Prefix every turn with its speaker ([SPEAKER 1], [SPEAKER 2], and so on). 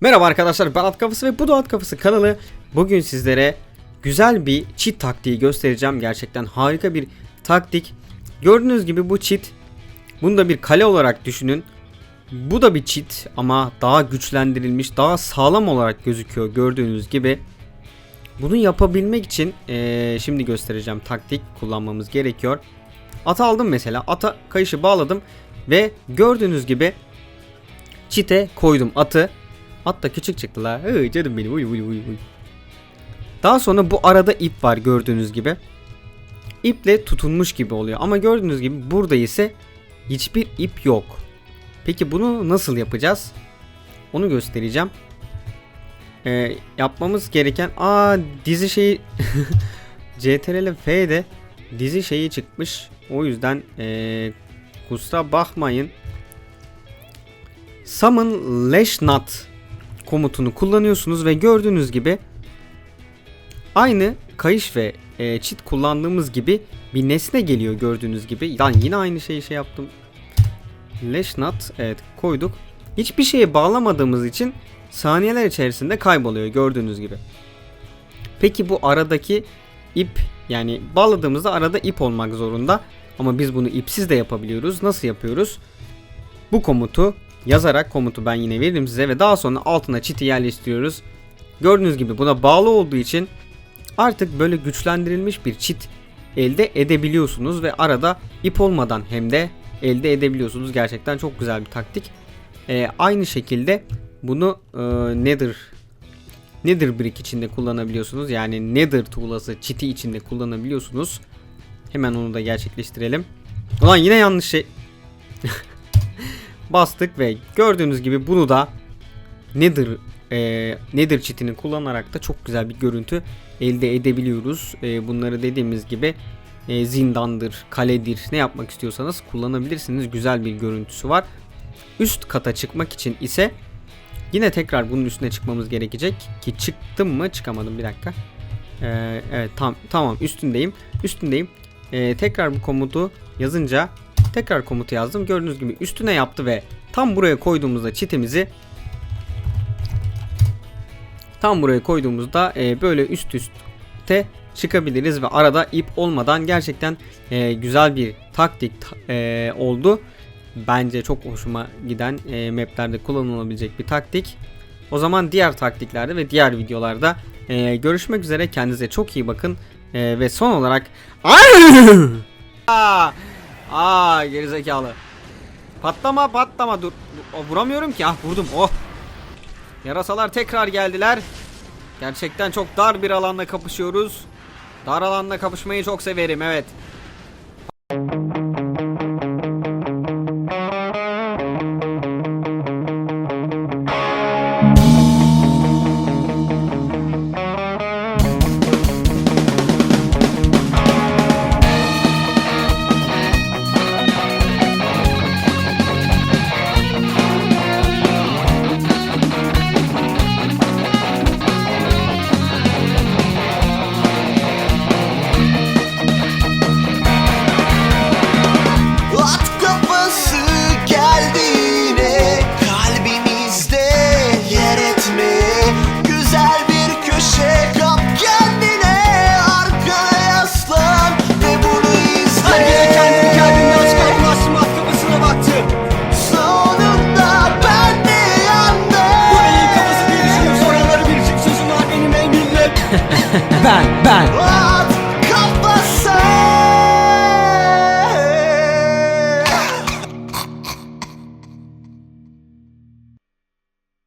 [SPEAKER 1] Merhaba arkadaşlar ben At Kafası ve bu da At Kafası kanalı. Bugün sizlere güzel bir cheat taktiği göstereceğim. Gerçekten harika bir taktik. Gördüğünüz gibi bu cheat. Bunu da bir kale olarak düşünün. Bu da bir cheat ama daha güçlendirilmiş, daha sağlam olarak gözüküyor gördüğünüz gibi. Bunu yapabilmek için eee, şimdi göstereceğim taktik kullanmamız gerekiyor. Ata aldım mesela. Ata kayışı bağladım ve gördüğünüz gibi çite koydum atı. At da küçük çıktı la. Hı, canım benim. Uy, uy, uy, uy. Daha sonra bu arada ip var gördüğünüz gibi. İple tutunmuş gibi oluyor. Ama gördüğünüz gibi burada ise hiçbir ip yok. Peki bunu nasıl yapacağız? Onu göstereceğim. Ee, yapmamız gereken aa dizi şeyi CTRL F'de dizi şeyi çıkmış. O yüzden ee, kusura bakmayın. Summon Lash komutunu kullanıyorsunuz ve gördüğünüz gibi aynı kayış ve e, çit kullandığımız gibi bir nesne geliyor gördüğünüz gibi. Lan yine aynı şeyi şey yaptım. Nut evet koyduk. Hiçbir şeye bağlamadığımız için saniyeler içerisinde kayboluyor gördüğünüz gibi. Peki bu aradaki ip yani bağladığımızda arada ip olmak zorunda. Ama biz bunu ipsiz de yapabiliyoruz. Nasıl yapıyoruz? Bu komutu yazarak komutu ben yine veririm size ve daha sonra altına çiti yerleştiriyoruz. Gördüğünüz gibi buna bağlı olduğu için artık böyle güçlendirilmiş bir çit elde edebiliyorsunuz ve arada ip olmadan hem de elde edebiliyorsunuz. Gerçekten çok güzel bir taktik. Ee, aynı şekilde bunu e, Nether Nether Brick içinde kullanabiliyorsunuz. Yani Nether tuğlası çiti içinde kullanabiliyorsunuz. Hemen onu da gerçekleştirelim. Ulan yine yanlış şey bastık ve gördüğünüz gibi bunu da Nether e, Nether çitini kullanarak da çok güzel bir görüntü elde edebiliyoruz. E, bunları dediğimiz gibi e, zindandır, kaledir ne yapmak istiyorsanız kullanabilirsiniz. Güzel bir görüntüsü var. Üst kata çıkmak için ise yine tekrar bunun üstüne çıkmamız gerekecek ki çıktım mı çıkamadım bir dakika. E, evet tam tamam üstündeyim. Üstündeyim. E, tekrar bu komutu yazınca tekrar komutu yazdım. Gördüğünüz gibi üstüne yaptı ve tam buraya koyduğumuzda çitimizi tam buraya koyduğumuzda e, böyle üst üste çıkabiliriz ve arada ip olmadan gerçekten e, güzel bir taktik e, oldu. Bence çok hoşuma giden e, maplerde kullanılabilecek bir taktik. O zaman diğer taktiklerde ve diğer videolarda e, görüşmek üzere. Kendinize çok iyi bakın. E, ve son olarak Aa, aa gerizekalı. Patlama patlama dur. Vuramıyorum ki. Ah vurdum. Oh. Yarasalar tekrar geldiler. Gerçekten çok dar bir alanda kapışıyoruz. Dar alanda kapışmayı çok severim evet. Neyin kafası